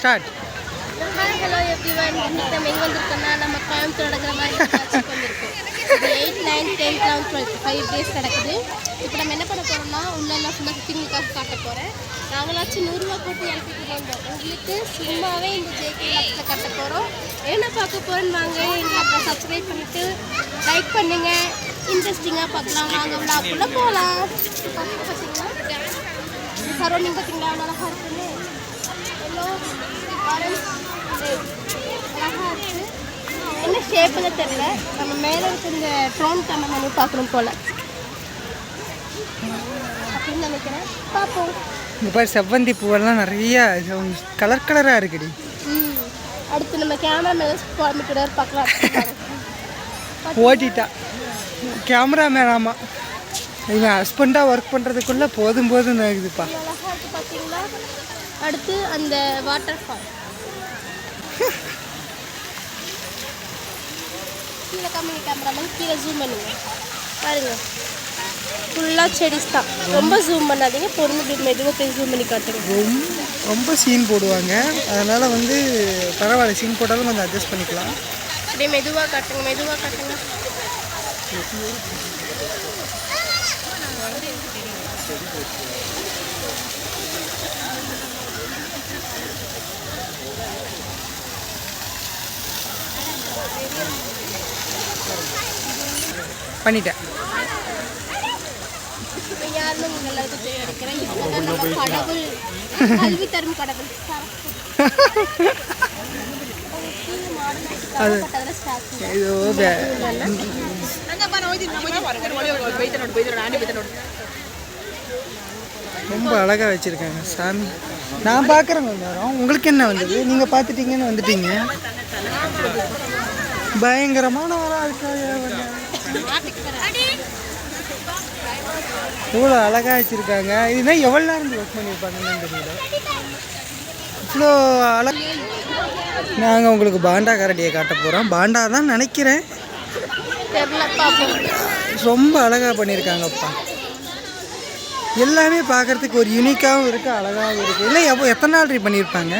Start. Hi hello everyone இன்னைக்கு நம்ம எங்கே வந்திருக்கோம்னா நம்ம கோயம்புத்தூர் நடக்கிற மாதிரி காட்சிக்கு வந்திருக்கோம். Eight nine tenth eleventh twelfth five days நடக்குது. இப்போ நம்ம என்ன பண்ண போகிறோம்னா உள்ளெல்லாம் ஃபுல்லாக சுற்றி உங்களுக்காக காட்ட போகிறேன் நாங்களாச்சும் நூறுரூவா போட்டு இறக்கிட்டு வந்தோம் உங்களுக்கு சும்மாவே இந்த ஜேகே லாக்ஸில் காட்ட போகிறோம் என்ன பார்க்க போகிறேன்னு வாங்க. எங்களை அப்புறம் சப்ஸ்கிரைப் பண்ணிவிட்டு லைக் பண்ணுங்கள் இன்ட்ரெஸ்டிங்காக பார்க்கலாம். வாங்க விளாக்குள்ளே போகலாம் பார்த்தீங்கன்னா சரௌண்டிங் பார்த்தீங்களா அவ்வளோ அழகாக இருக்குன்னு எல்லோ ஆரஞ்ச் அழகாக இருக்குது என்ன ஷேப்புன்னு தெரியல. நம்ம மேலே இருக்க இந்த ட்ரோன் கேமரா நம்ம பார்க்கணும் போல். அப்படின்னு நினைக்கிறேன். பார்ப்போம். இந்த மாதிரி செவ்வந்தி பூவெல்லாம் நிறைய கலர் கலராக இருக்குடி. அடுத்து நம்ம கேமரா மேலே காமிக்கிறார் பார்க்கலாம். ஓட்டிட்டா. கேமராமேன் ஆமாம் இவன் ஹஸ்பண்டாக ஒர்க் பண்ணுறதுக்குள்ளே போதும் போதும் இருக்குது பார்த்தீங்களா? அடுத்து அந்த வாட்டர் ஃபால் கீழே கம்மிங்க கேமராமேன் கீழே ஜூம் பண்ணுங்க. பாருங்க. ஃபுல்லாக செடிஸ் தான். ரொம்ப ஜூம் பண்ணாதீங்க. பொறுமை மெதுவாக போய் ஜூம் பண்ணி காட்டுங்க. ரொம்ப ரொம்ப சீன் போடுவாங்க. அதனால் வந்து பரவாயில்ல. சீன் போட்டாலும் கொஞ்சம் அட்ஜஸ்ட் பண்ணிக்கலாம். அப்படியே மெதுவாக காட்டுங்க மெதுவாக காட்டுங்க. பண்ணிட்டேன் இப்போ யாருமே நீங்கள் எல்லாருக்கும் தெரிய நினைக்கிறேன் இவங்க நம்ம கடவுள் கல்வி தரும் கடவுள் அது ஸ்டாச்சு ஐயோ வே- ரொம்ப அழகாக வச்சுருக்காங்க சாமி. நான் பார்க்குறேன் கொஞ்ச நேரம். உங்களுக்கு என்ன வந்தது? நீங்கள் பார்த்துட்டீங்கன்னு வந்துட்டீங்க. பயங்கரமான ஒரு அதுக்காக இவ்வளோ அழகாக வச்சுருக்காங்க. இதுனா எவ்வளோ நேரம் ஒர்க் பண்ணியிருப்பாங்கன்னு தெரியல. இவ்வளோ அழகு நாங்கள் உங்களுக்கு பாண்டா கரடியை காட்ட போகிறோம் பாண்டா தான் நினைக்கிறேன். ரொம்ப அழகாக பண்ணியிருக்காங்கப்பா. எல்லாமே பார்க்குறதுக்கு ஒரு யூனிக்காகவும் இருக்குது அழகாகவும் இருக்குது இல்லை எவ்வளோ எத்தனை நாள் பண்ணியிருப்பாங்க?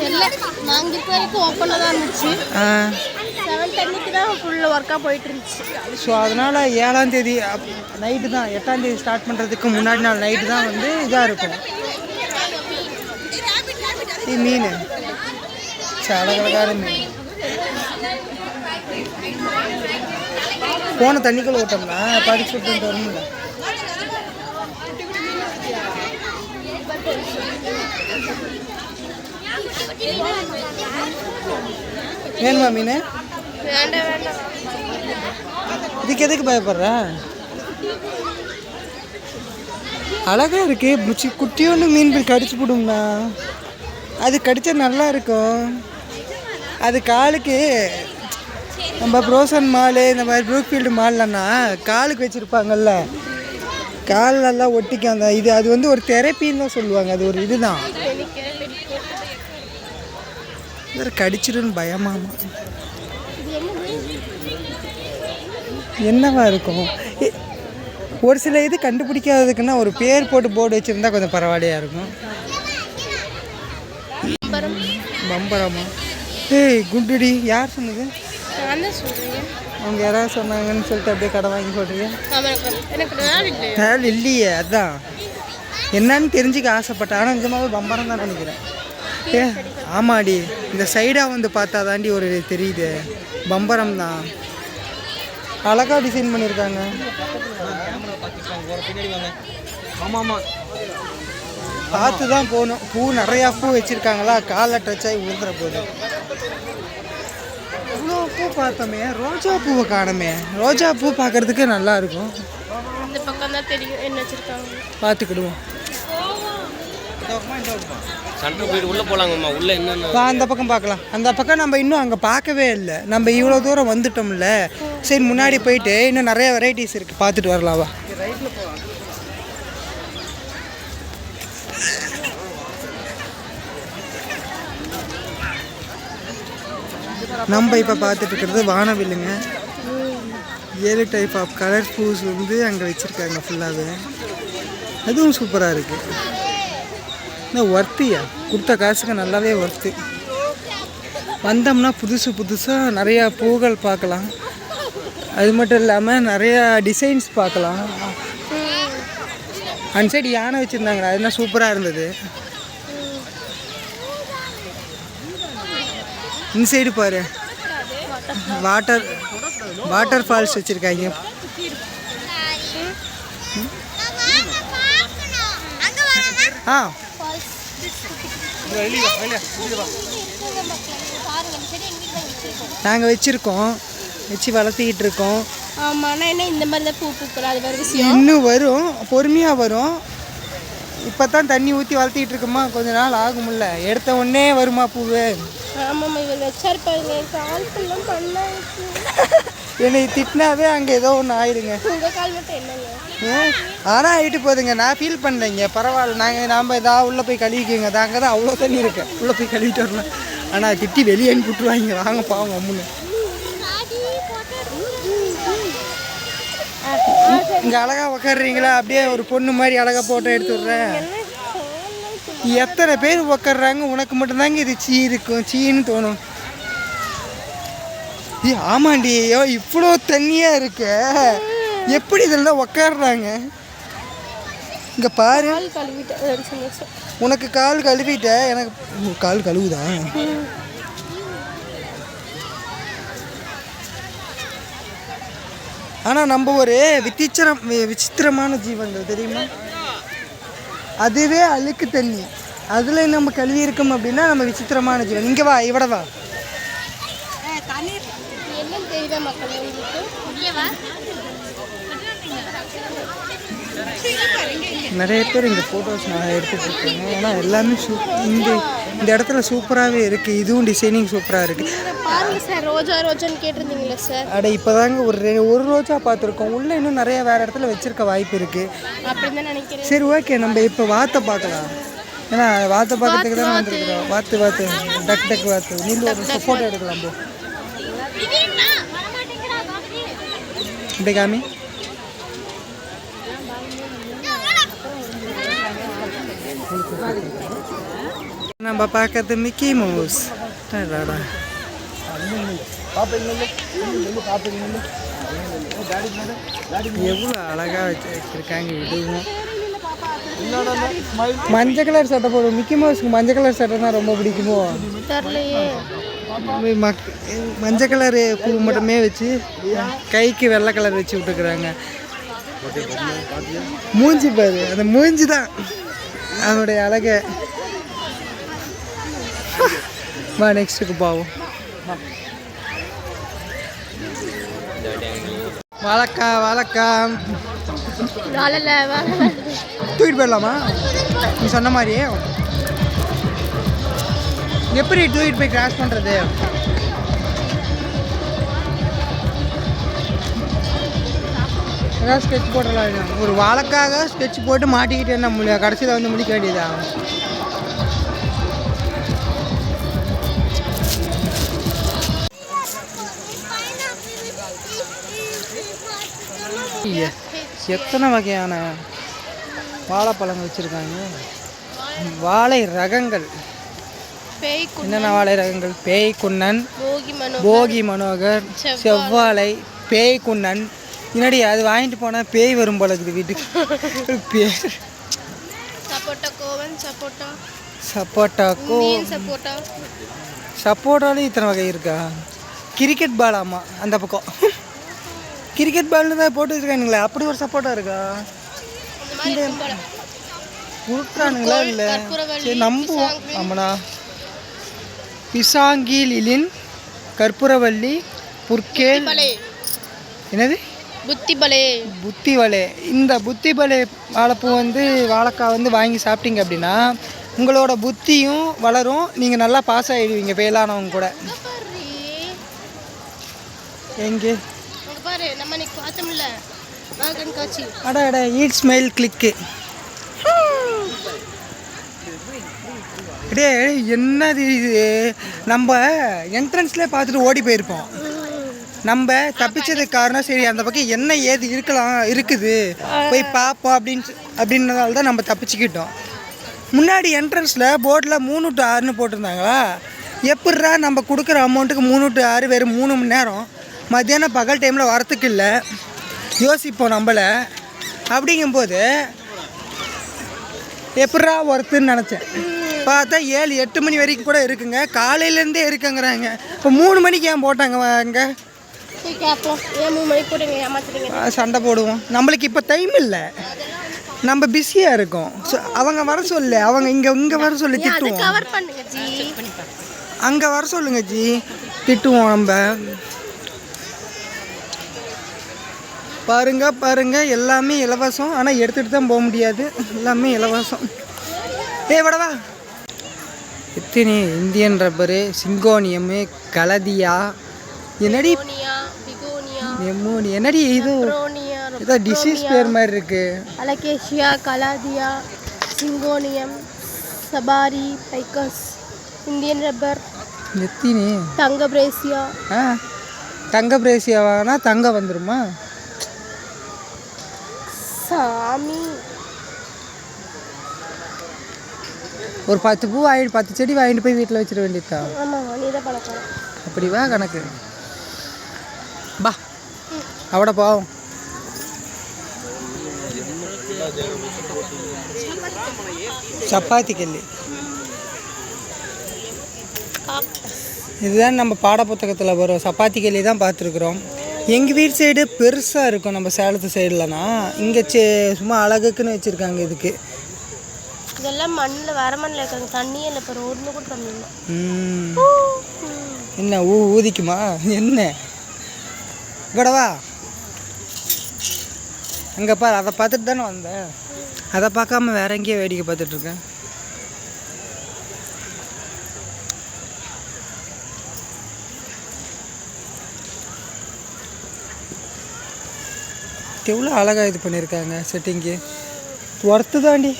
தெரியல. நாங்கள் இருக்க வரைக்கும் ஓப்பனாக தான் இருந்துச்சு. செவன் டென்னுக்கு தான் ஃபுல்லாக ஒர்க்காக போயிட்டு இருந்துச்சு. ஸோ அதனால் ஏழாம் தேதி நைட்டு தான் எட்டாம் தேதி ஸ்டார்ட் பண்ணுறதுக்கு முன்னாடி நாள் நைட்டு தான் வந்து இதாக இருக்கும். மீன். அழகழகான மீன். போன தண்ணிக்குள்ள விட்டோம்னா படிச்சு விட்டு வரும்ல வேணுமா மீன்? இதுக்கு எதுக்கு பயப்படுற? அழகா இருக்கு பிடிச்சி குட்டியோண்டு மீன் போய் கடிச்சு போடுங்கண்ணா அது கடிச்சா நல்லா இருக்கும். அது காலுக்கு நம்ம ப்ரோசன் மாலு இந்த மாதிரி ப்ரூக்ஃபீல்டு மால்லன்னா காலுக்கு வச்சுருப்பாங்கல்ல. கால் நல்லா ஒட்டிக்கும் அந்த இது. அது வந்து ஒரு தெரப்பின்னு தான் சொல்லுவாங்க. அது ஒரு இதுதான். வேறு கடிச்சிடுன்னு பயமாமா என்னவா இருக்கும்? ஒரு சில இது கண்டுபிடிக்காததுக்குன்னா ஒரு பேர் போட்டு போர்டு வச்சுருந்தா கொஞ்சம் பரவாயில்லையா இருக்கும்? பம்பரமா? ஏய் குண்டுடி யார் சொன்னது? அவங்க யாராவது சொன்னாங்கன்னு சொல்லிட்டு அப்படியே கடை வாங்கி போடுறீங்க இல்லையே அதான். என்னன்னு தெரிஞ்சுக்க ஆசைப்பட்டேன். ஆனால் நிஜமாவே பம்பரம் தான் நினைக்கிறேன். ஏ ஆமாடி இந்த சைடாக வந்து பார்த்தா தாண்டி ஒரு தெரியுது. பம்பரம் தான். அழகாக டிசைன் பண்ணியிருக்காங்க பார்த்து தான் போகணும். பூ நிறையா பூ வச்சுருக்காங்களா? காலில் டச் ஆகி விழுந்துற போகுது இவ்வளோ பூ பார்த்தோமே ரோஜா பூவை காணுமே. ரோஜா பூ பார்க்கறதுக்கு நல்லா இருக்கும். இந்த பக்கம் தான் தெரியும். என்ன வச்சுருக்காங்க? பார்த்துக்கிடுவோம். போயிட்டு உள்ளே போகலாங்கம்மா உள்ளே என்னென்ன அந்த பக்கம் பார்க்கலாம். அந்த பக்கம் நம்ம இன்னும் அங்கே பார்க்கவே இல்லை. நம்ம இவ்வளோ தூரம் வந்துட்டோம்ல. சரி முன்னாடி போயிட்டு இன்னும் நிறைய வெரைட்டிஸ் இருக்குது பார்த்துட்டு வரலாவா நம்ம இப்போ பார்த்துட்டு இருக்கிறது வானவில்லுங்க. ஏழு டைப் ஆஃப் கலர் பூஸ் வந்து அங்கே வச்சுருக்காங்க ஃபுல்லாகவே அதுவும் சூப்பராக இருக்குது இந்த ஒர்த்தியா கொடுத்த காசுக்கு நல்லாவே ஒர்த்து வந்தோம்னா புதுசு புதுசாக நிறையா பூக்கள் பார்க்கலாம். அது மட்டும் இல்லாமல் நிறையா டிசைன்ஸ் பார்க்கலாம். அந்த சைடு யானை வச்சுருந்தாங்க அதுதான் சூப்பராக இருந்தது. இந்த சைடு பாரு வாட்டர் வாட்டர் ஃபால்ஸ் வச்சுருக்காங்க ஆ பாருங்க இந்த செடி எங்க வீட்டில் வச்சிருக்கோம் நாங்கள் வச்சுருக்கோம். வச்சு வளர்த்திக்கிட்டு இருக்கோம். ஆமா ஆனா என்ன இந்த மாதிரி தான் பூ பூக்கள் அது வேறு விஷயம். இன்னும் வரும் பொறுமையாக வரும். இப்போ தான் தண்ணி ஊற்றி வளர்த்திக்கிட்டு இருக்கோமா? கொஞ்ச நாள் ஆகும்ல. எடுத்த உடனே வருமா பூவு? ஆமாம்மா இவர் வச்சாருப்பாருங்க கால் ஃபுல்லும் பண்ணாச்சு என்னை திட்டினாவே அங்கே ஏதோ ஒன்று ஆயிடுங்க. உங்க கால் மட்டும் என்னங்க? ஆனால் ஆகிட்டு போகுதுங்க நான் ஃபீல் பண்ணலைங்க பரவாயில்ல. நாங்கள் நாம் இதாக உள்ளே போய் கழுவிக்கோங்க. தாங்க அங்கே தான் அவ்வளோ தண்ணி இருக்கேன் உள்ளே போய் கழுவிட்டு வரலாம். ஆனால் திட்டி வெளியே அனுப்பி விட்ருவாங்க வாங்க பாவம் அம்முன்னு. இங்கே அழகா உக்காடுறீங்களா அப்படியே ஒரு பொண்ணு மாதிரி அழகாக போட்டோ எடுத்து விட்றேன் எத்தனை பேர் உக்காடுறாங்க உனக்கு மட்டும்தாங்க இது சீ இருக்கும். சீன்னு தோணும். ஏ ஆமாண்டி. ஐயோ இவ்வளோ தண்ணியாக இருக்கு. எப்படி இதெல்லாம் உக்காடுறாங்க இங்கே பாரு. உனக்கு கால் கழுவிட்ட எனக்கு கால் கழுவுதா? ஆனால் நம்ம ஒரு வித்திச்சரம் விசித்திரமான ஜீவங்கள் தெரியுமா? அதுவே அழுக்கு தண்ணி. அதில் நம்ம கழுவி இருக்கோம் அப்படின்னா நம்ம விசித்திரமான ஜீவன். இங்கே வா இவட வா என்னன்னு தெரியுதா மக்களே உங்களுக்கு இங்கேவா நிறைய பேர் இங்கே ஃபோட்டோஸ் நான் எடுத்துகிட்டு இருக்கேங்க ஏன்னா எல்லாமே சூ இந்த இந்த இடத்துல சூப்பராகவே இருக்குது இதுவும் டிசைனிங் சூப்பராக இருக்குது பாருங்க சார் ரோஜா ரோஜான்னு கேட்டிருந்தீங்களா சார் அட இப்போதாங்க ஒரு ரெ- ஒரு ரோஜா பார்த்துருக்கோம். உள்ளே இன்னும் நிறைய வேறு இடத்துல வச்சிருக்க வாய்ப்பு இருக்குது அப்படின்னு நினைக்கிறேன். சரி ஓகே நம்ம இப்போ வாத்தை பார்க்கலாம். ஏன்னா வாத்தை பார்க்கறதுக்கு தான் வந்துருக்குறோம். வாத்து வாத்து. டக் டக் வாத்து. நீங்க ஒரு ஃபோட்டோ எடுக்கலாம் போ. இப்படி காமி. நம்ம பார்க்கறது மிக்கி மவுஸ். எவ்வளோ அழகாக வச்சு வச்சுருக்காங்க இதுவும் மஞ்சள் கலர் சட்டை போடும் மிக்கி மவுஸ்க்கு மஞ்சள் கலர் சட்டை தான் ரொம்ப பிடிக்குமோ? மஞ்சள் கலர் பூ மட்டுமே வச்சு கைக்கு வெள்ளை கலர் வச்சு விட்டுக்கிறாங்க. மூஞ்சி பாரு. அந்த மூஞ்சி தான். அதனுடைய அழக. வா நெக்ஸ்ட்டுக்கு போவோம். வாழைக்கா வாழைக்கா தூக்கிட்டு போயிடலாமா? நீ சொன்ன மாதிரியே. எப்படி தூக்கிட்டு போய் கிராஸ் பண்ணுறது ஏதாவது ஸ்கெட்ச் போடலாம் ஒரு வாழைக்காக ஸ்கெட்ச் போட்டு மாட்டிக்கிட்டு என்ன முடியும் கடைசியில் வந்து முடிக்க வேண்டியதா? எ- எத்தனை வகையான வாழைப்பழங்கள் வச்சுருக்காங்க? வாழை ரகங்கள். என்னென்ன வாழை ரகங்கள்? பேய் குன்னன் போகி மனோகர் செவ்வாழை. பேய் குன்னன் முன்னாடி அது வாங்கிட்டு போனால் பேய் வரும் போல இருக்குது வீட்டுக்கு. பேர் சப்போட்டா கோவன் சப்போட்டா. மீன் சப்போட்டா. சப்போட்டாலும் இத்தனை வகை இருக்கா? கிரிக்கெட் பால் ஆமாம் அந்த பக்கம். கிரிக்கெட் பால்னு தான் போட்டு வச்சுருக்கானுங்களே அப்படி ஒரு சப்போட்டா இருக்கா? கொடுக்குறானுங்களா இல்லை? சரி நம்புவோம் ஆமாண்ணா பிசாங்கி. லிலின் கற்பூரவல்லி புர்கேல் பலே என்னது? புத்தி பலே புத்தி வலை இந்த புத்தி வலை வாழைப்பூ வந்து வாழைக்காய் வந்து வாங்கி சாப்பிட்டீங்க அப்படின்னா உங்களோட புத்தியும் வளரும். நீங்கள் நல்லா பாஸ் ஆகிடுவீங்க ஃபெயிலானவங்க கூட. எங்கே? பாரு நம்ம இன்னைக்கு பார்த்தோம்ல வா கண்காட்சி அட அட ஈட் ஸ்மைல் கிளிக்கு டே என்னது இது? நம்ம என்ட்ரன்ஸ்லேயே பார்த்துட்டு ஓடி போயிருப்போம். நம்ம தப்பிச்சதுக்கு காரணம் சரி அந்த பக்கம் என்ன ஏது இருக்கலாம் இருக்குது. போய் பார்ப்போம் அப்படின்னு அப்படின்றதால தான் நம்ம தப்பிச்சுக்கிட்டோம். முன்னாடி என்ட்ரன்ஸில் போர்டில் மூணு டு ஆறுன்னு போட்டிருந்தாங்களா? எப்பட்றா நம்ம கொடுக்குற அமௌண்ட்டுக்கு மூணு டு ஆறு வெறும் மூணு மணி நேரம்? மத்தியானம் பகல் டைமில் வரத்துக்கு இல்லை. யோசிப்போம் நம்மளை. அப்படிங்கும்போது எப்பட்றா ஒர்த்துன்னு நினச்சேன். பார்த்தா ஏழு எட்டு மணி வரைக்கும் கூட இருக்குங்க. காலையிலேருந்தே இருக்குங்கிறாங்க. இப்போ மூணு மணிக்கு ஏன் போட்டாங்க அங்கே? போய் கேட்போம் ஏன் மூணு மணிக்கு போட்டீங்க ஏமாத்துறீங்க. சண்டை போடுவோம். நம்மளுக்கு இப்போ டைம் இல்லை. நம்ம பிஸியாக இருக்கோம். So, அவங்க வர சொல்லு. அவங்க இங்கே இங்கே வர சொல்லி திட்டுவோம். கவர் பண்ணுங்க ஜி. அங்கே வர சொல்லுங்க ஜி. திட்டுவோம் நம்ம. பாருங்க பாருங்க. எல்லாமே இலவசம். ஆனால் எடுத்துகிட்டு தான் போக முடியாது. எல்லாமே இலவசம். ஏய் வடவா எத்தனை இந்தியன் ரப்பரு சிங்கோனியமு கலதியா. என்னடி? நெம்மோனி என்னடி இது? ஏதோ டிசீஸ் பேர் மாதிரி இருக்கு. Alocasia calathea syngonium safari ficus Indian rubber எத்தினி? தங்க பிரேசியா ஆ தங்க பிரேசியா வாங்கினா தங்கம் வந்துருமா? சாமி. ஒரு பத்து பூ வாங்கிட்டு பத்து செடி வாங்கிட்டு போய் வீட்டில் வச்சிட வேண்டியதுதான். பழக்கம் அப்படி வா கணக்கு. பா. அவட பாவம் சப்பாத்தி கல்லி இதுதான் நம்ம பாட புத்தகத்தில் வரும் சப்பாத்தி கல்லி தான் பார்த்துருக்குறோம் எங்கள் வீட்டு சைடு பெருசாக இருக்கும் நம்ம சேலத்து சைடுலனா இங்கே சே சும்மா அழகுக்குன்னு வச்சுருக்காங்க இதுக்கு இதெல்லாம் மண்ணில் வர மண்ணில் இருக்காங்க தண்ணியே இல்லை இப்போ ரோட்னு கூட தண்ணி இல்லை ம். என்ன ஊ ஊதிக்குமா என்ன இங்கடவா அங்கே பாரு அதை பார்த்துட்டு தானே வந்தேன். அதை பார்க்காம வேற எங்கேயோ வேடிக்கை பார்த்துட்டு இருக்கேன். எவ்வளோ அழகாக இது பண்ணியிருக்காங்க செட்டிங்கு ஒர்த்து தாண்டி.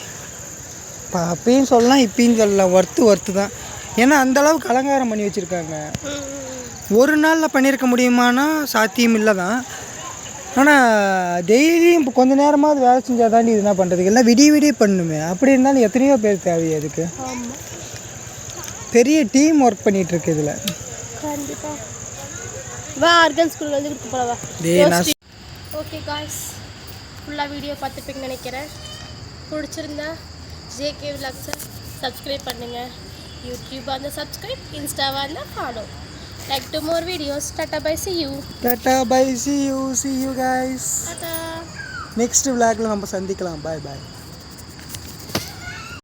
இப்போ அப்பயும் சொல்லலாம் இப்பயும் சொல்லலாம். ஒர்த்து ஒர்த்து தான். ஏன்னா அந்த அளவுக்கு அலங்காரம் பண்ணி வச்சுருக்காங்க. ஒரு நாளில் பண்ணியிருக்க முடியுமானா சாத்தியம் இல்லை தான் ஆனால் டெய்லியும் இப்போ கொஞ்ச நேரமாவது வேலை செஞ்சால் தாண்டி இது என்ன பண்ணுறதுக்கு எல்லாம் விடிய விடிய பண்ணுமே. அப்படி இருந்தாலும் எத்தனையோ பேர் தேவை அதுக்கு. பெரிய டீம் ஒர்க் பண்ணிகிட்டு இருக்கு இதில் வா ஆர்கன் ஸ்கூல் வந்து கொடுக்க போலவா ஓகே காய்ஸ் ஃபுல்லாக வீடியோ பார்த்துப்பீங்கன்னு நினைக்கிறேன். பிடிச்சிருந்தா ஜேகே விலாக்ஸை சப்ஸ்கிரைப் பண்ணுங்கள் யூடியூபாக இருந்தால் சப்ஸ்கிரைப் இன்ஸ்டாவாக இருந்தால் follow like to more videos tata bye see you tata bye see you see you guys tata next விளாக்ல நம்ம சந்திக்கலாம் பாய் பாய்